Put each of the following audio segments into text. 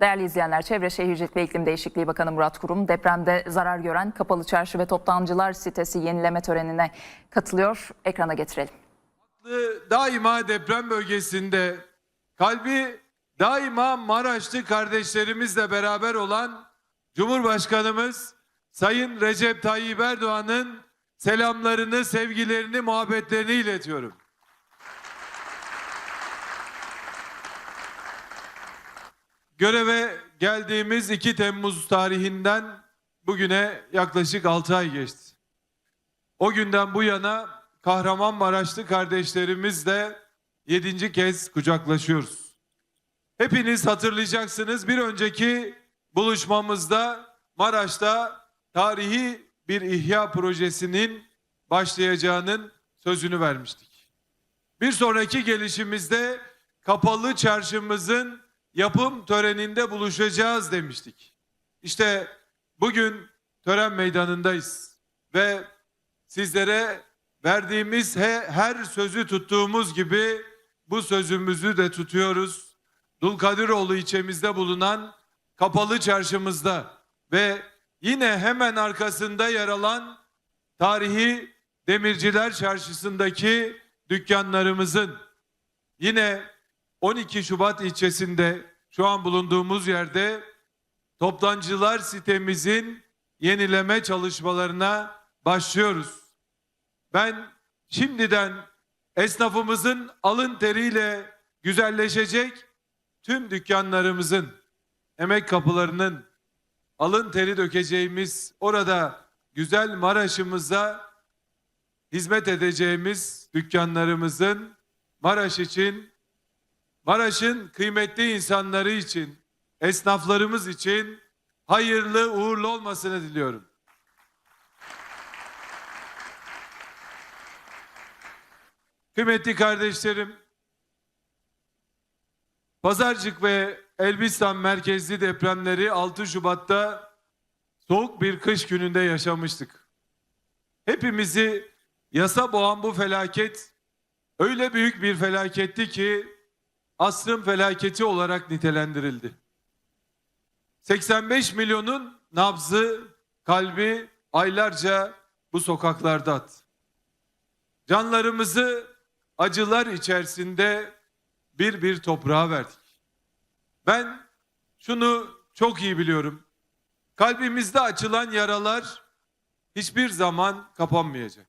Değerli izleyenler, Çevre Şehircilik ve İklim Değişikliği Bakanı Murat Kurum depremde zarar gören Kapalı Çarşı ve Toptancılar sitesi yenileme törenine katılıyor. Ekrana getirelim. daima deprem bölgesinde kalbi daima Maraşlı kardeşlerimizle beraber olan Cumhurbaşkanımız Sayın Recep Tayyip Erdoğan'ın selamlarını, sevgilerini, muhabbetlerini iletiyorum. Göreve geldiğimiz 2 Temmuz tarihinden bugüne yaklaşık 6 ay geçti. O günden bu yana Kahramanmaraşlı kardeşlerimizle yedinci kez kucaklaşıyoruz. Hepiniz hatırlayacaksınız bir önceki buluşmamızda Maraş'ta tarihi bir ihya projesinin başlayacağının sözünü vermiştik. Bir sonraki gelişimizde kapalı çarşımızın yapım töreninde buluşacağız demiştik. İşte bugün tören meydanındayız ve sizlere verdiğimiz he- her sözü tuttuğumuz gibi bu sözümüzü de tutuyoruz. Dulkadiroğlu ilçemizde bulunan kapalı çarşımızda ve yine hemen arkasında yer alan tarihi Demirciler Çarşısı'ndaki dükkanlarımızın yine 12 Şubat ilçesinde şu an bulunduğumuz yerde toptancılar sitemizin yenileme çalışmalarına başlıyoruz. Ben şimdiden esnafımızın alın teriyle güzelleşecek tüm dükkanlarımızın, emek kapılarının alın teri dökeceğimiz orada güzel Maraş'ımıza hizmet edeceğimiz dükkanlarımızın Maraş için, Maraş'ın kıymetli insanları için, esnaflarımız için hayırlı uğurlu olmasını diliyorum. Kıymetli kardeşlerim, Pazarcık ve Elbistan merkezli depremleri 6 Şubat'ta soğuk bir kış gününde yaşamıştık. Hepimizi yasa boğan bu felaket öyle büyük bir felaketti ki asrın felaketi olarak nitelendirildi. 85 milyonun nabzı, kalbi aylarca bu sokaklarda attı. Canlarımızı acılar içerisinde bir bir toprağa verdik. Ben şunu çok iyi biliyorum. Kalbimizde açılan yaralar hiçbir zaman kapanmayacak.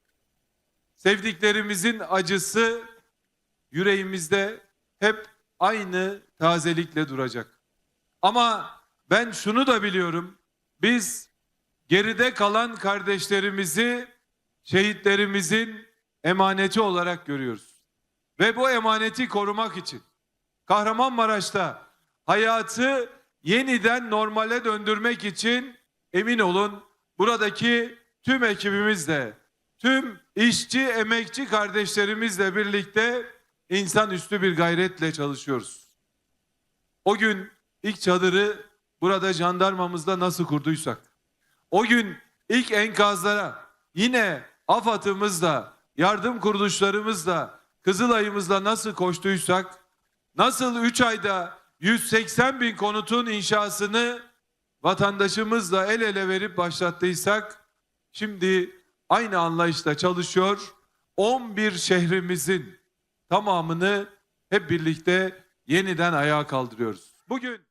Sevdiklerimizin acısı yüreğimizde hep aynı tazelikle duracak. Ama ben şunu da biliyorum. Biz geride kalan kardeşlerimizi şehitlerimizin emaneti olarak görüyoruz. Ve bu emaneti korumak için Kahramanmaraş'ta hayatı yeniden normale döndürmek için emin olun buradaki tüm ekibimizle, tüm işçi, emekçi kardeşlerimizle birlikte insanüstü bir gayretle çalışıyoruz. O gün ilk çadırı burada jandarmamızla nasıl kurduysak, o gün ilk enkazlara yine AFAD'ımızla, yardım kuruluşlarımızla, Kızılay'ımızla nasıl koştuysak, nasıl 3 ayda 180 bin konutun inşasını vatandaşımızla el ele verip başlattıysak, şimdi aynı anlayışla çalışıyor, 11 şehrimizin tamamını hep birlikte yeniden ayağa kaldırıyoruz. Bugün